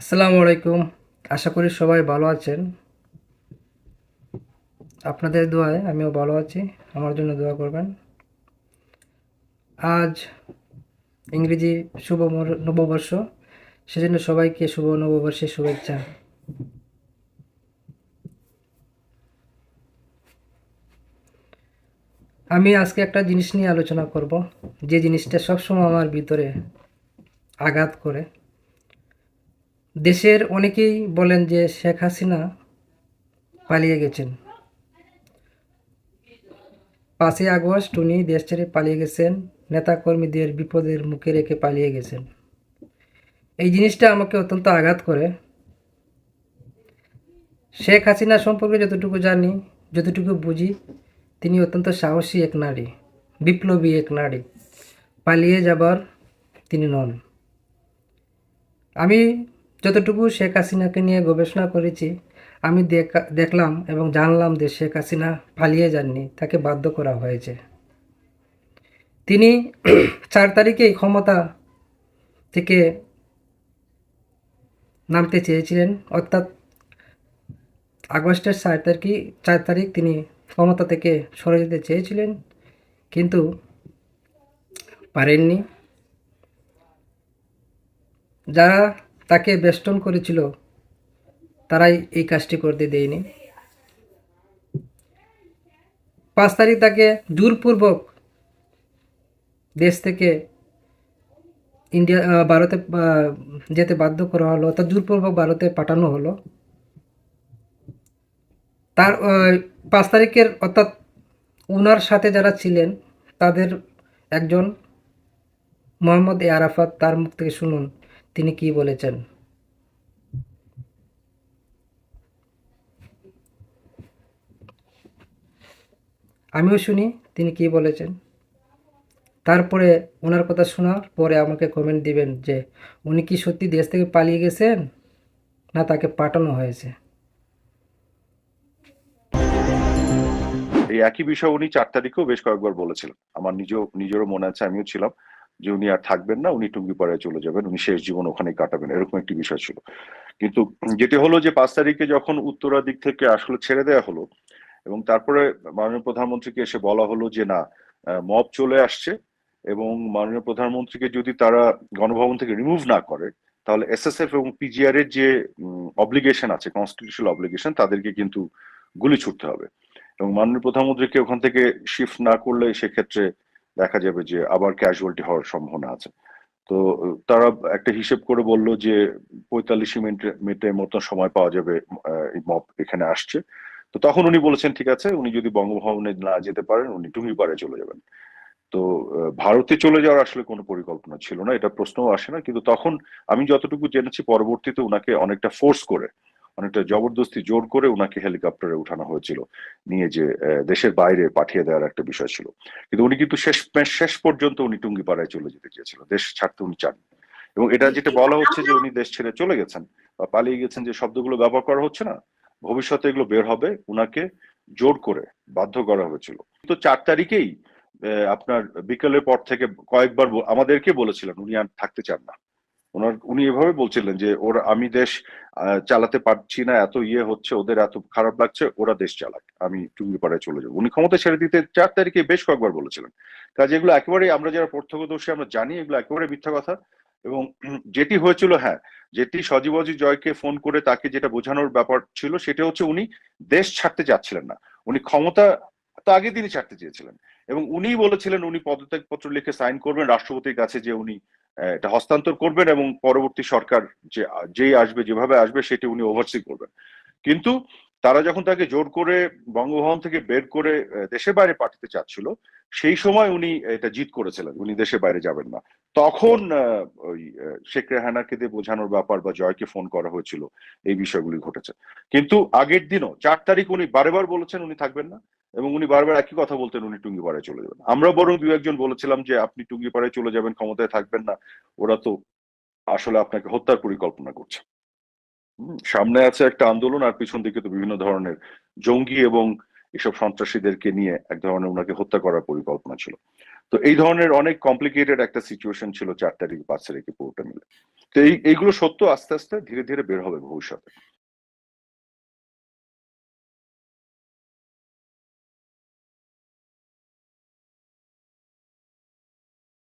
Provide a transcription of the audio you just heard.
আসসালামু আলাইকুম। আশা করি সবাই ভালো আছেন। আপনাদের দোয়ায় আমিও ভালো আছি। আমার জন্য দোয়া করবেন। আজ ইংরেজি শুভ নববর্ষ। সেজন্য সবাইকে শুভ নববর্ষের শুভেচ্ছা। আমি আজকে একটা জিনিস নিয়ে আলোচনা করব। যে জিনিসটা সবসময় আমার ভিতরে আঘাত করে দেশের অনেকেই বলেন যে শেখ হাসিনা পালিয়ে গেছেন। পাঁচই আগস্ট উনি দেশ ছেড়ে পালিয়ে গেছেন, নেতাকর্মীদের বিপদের মুখে রেখে পালিয়ে গেছেন। এই জিনিসটা আমাকে অত্যন্ত আঘাত করে। শেখ হাসিনা সম্পর্কে যতটুকু জানি, যতটুকু বুঝি, তিনি অত্যন্ত সাহসী এক নারী, বিপ্লবী এক নারী। পালিয়ে যাবার তিনি নন। আমি যতটুকু শেখ হাসিনাকে নিয়ে গবেষণা করেছি, আমি দেখা, দেখলাম এবং জানলাম যে শেখ হাসিনা পালিয়ে যাননি, তাকে বাধ্য করা হয়েছে। তিনি চার তারিখেই ক্ষমতা থেকে নামতে চেয়েছিলেন, অর্থাৎ আগস্টের চার তারিখই, চার তারিখ তিনি ক্ষমতা থেকে সরে যেতে চেয়েছিলেন, কিন্তু পারেননি। যারা তাকে বেষ্টন করেছিল, তারাই এই কাজটি করতে দেয়নি। পাঁচ তারিখ তাকে জোরপূর্বক দেশ থেকে ইন্ডিয়া ভারতে যেতে বাধ্য করা হলো, অর্থাৎ জোরপূর্বক ভারতে পাঠানো হলো। তার পাঁচ তারিখের, অর্থাৎ উনার সাথে যারা ছিলেন, তাদের একজন মোহাম্মদ এ আরাফাত, তার মুখ থেকে শুনুন। তিনি কি বলেছেন? আমিও শুনি, তিনি কি বলেছেন? তারপরে ওনার কথা শোনার পরে আমাকে কমেন্ট দিবেন যে, উনি কি সত্যি দেশ থেকে পালিয়ে গেছেন? না, তাকে পাঠানো হয়েছে। এই একই বিষয় উনি চার তারিখেও বেশ কয়েকবার বলেছিলেন। আমার নিজেও, নিজেরও মনে আছে, আমিও ছিলাম। যে উনি আর থাকবেন না, উনি টুঙ্গিপাড়ায় চলে যাবেন, উনি শেষ জীবন ওখানে কাটাবেন, এরকম একটি বিষয় ছিল। কিন্তু যেটি হলো যে পাঁচ তারিখে যখন উত্তরা দিক থেকে আসলে ছেড়ে দেওয়া হলো এবং তারপরে মাননীয় প্রধানমন্ত্রীকে এসে বলা হলো যে না মব চলে আসছে এবং মাননীয় প্রধানমন্ত্রীকে যদি তারা গণভবন থেকে রিমুভ না করে, তাহলে এসএসএফ এবং পিজিআর এর যে অব্লিগেশন আছে কনস্টিটিউশনাল অব্লিগেশন তাদেরকে কিন্তু গুলি ছুটতে হবে। এবং মাননীয় প্রধানমন্ত্রীকে ওখান থেকে শিফট না করলে সেক্ষেত্রে দেখা যাবে যে আবার ক্যাজুয়ালিটি হওয়ার সম্ভাবনা আছে। তো, তারা একটা হিসেব করে বলল যে পঁয়তাল্লিশ মিনিট মিনিটের মতো সময় পাওয়া যাবে এই মব এখানে আসছে। তো তখন উনি বলেছেন, ঠিক আছে, উনি যদি বঙ্গভবনে না যেতে পারেন, উনি টুঙ্গিপাড়ে চলে যাবেন। তো ভারতে চলে যাওয়ার আসলে কোনো পরিকল্পনা ছিল না, এটা প্রশ্নও আসে না। কিন্তু তখন আমি যতটুকু জেনেছি, পরবর্তীতে উনাকে অনেকটা ফোর্স করে অনেকটা জবরদস্তি জোর করে উনাকে হেলিকপ্টারে উঠানো হয়েছিল। নিয়ে যে দেশের বাইরে পাঠিয়ে দেওয়ার একটা বিষয় ছিল। কিন্তু উনি কিন্তু শেষ শেষ পর্যন্ত উনি টুঙ্গিপাড়ায় চলে যেতে চেয়েছিল দেশ ছাড়তে উনি চান এবং এটা যেটা বলা হচ্ছে যে উনি দেশ ছেড়ে চলে গেছেন বা পালিয়ে গেছেন যে শব্দগুলো ব্যবহার করা হচ্ছে না ভবিষ্যতে এগুলো বের হবে উনাকে জোর করে বাধ্য করা হয়েছিল। তো চার তারিখেই আপনার বিকেলের পর থেকে কয়েকবার আমাদেরকে বলেছিলেন উনি আর থাকতে চান না। ওনার, উনি এভাবে বলছিলেন যে, ওরা, আমি দেশ চালাতে পারছি না, এত ইয়ে হচ্ছে, ওদের এত খারাপ লাগছে, ওরা দেশ চালাক, আমি টুঙ্গিপাড়ায় চলে যাব। উনি ক্ষমতা ছেড়ে দিতে চার তারিখে বেশ কয়েকবার বলেছিলেন। কাজে এগুলো একেবারে আমরা যারা প্রত্যক্ষদর্শী, আমরা জানি এগুলো একেবারে মিথ্যা কথা এবং যেটি হয়েছিল হ্যাঁ যেটি সজীবজি জয়কে ফোন করে তাকে যেটা বোঝানোর ব্যাপার ছিল, সেটা হচ্ছে উনি দেশ ছাড়তে চাচ্ছিলেন না। উনি ক্ষমতা তো আগে তিনি ছাড়তে চেয়েছিলেন এবং উনি বলেছিলেন, উনি পদত্যাগ পত্র লিখে সাইন করবেন, রাষ্ট্রপতির কাছে যে উনি এটা হস্তান্তর করবেন এবং পরবর্তী সরকার যে, যেই আসবে, যেভাবে আসবে, সেটি উনি ওভারসি করবেন। কিন্তু তারা যখন তাকে জোর করে বঙ্গভবন থেকে বের করে দেশের বাইরে পাঠাতে চাচ্ছিল, সেই সময় উনি এটা জিত করেছিলেন, উনি দেশের বাইরে যাবেন না। তখন ওই শেখ রেহানাকে দিয়ে বোঝানোর ব্যাপার বা জয়কে ফোন করা হয়েছিল, এই বিষয়গুলি ঘটেছে। কিন্তু আগের দিনও, চার তারিখ উনি বারেবার বলেছেন উনি থাকবেন না। এবং উনি বারবার একই কথা বলতেন উনি টুঙ্গিপাড়ায় চলে যাবেন। আমরা বরং দু একজন বলেছিলাম যে, আপনি টুঙ্গিপাড়ায় চলে যাবেন, ক্ষমতায় থাকবেন না। ওরা তো আসলে আপনাকে হত্যার পরিকল্পনা করছে। সামনে আছে একটা আন্দোলন আর পিছন দিকে তো বিভিন্ন ধরনের জঙ্গি এবং এসব সন্ত্রাসীদেরকে নিয়ে এক ধরনের ওনাকে হত্যা করার পরিকল্পনা ছিল। তো এই ধরনের অনেক কমপ্লিকেটেড একটা সিচুয়েশন ছিল চার তারিখ পাঁচ তারিখে পুরোটা মিলে। তো এই, এইগুলো সত্য আস্তে আস্তে ধীরে ধীরে বের হবে ভবিষ্যতে।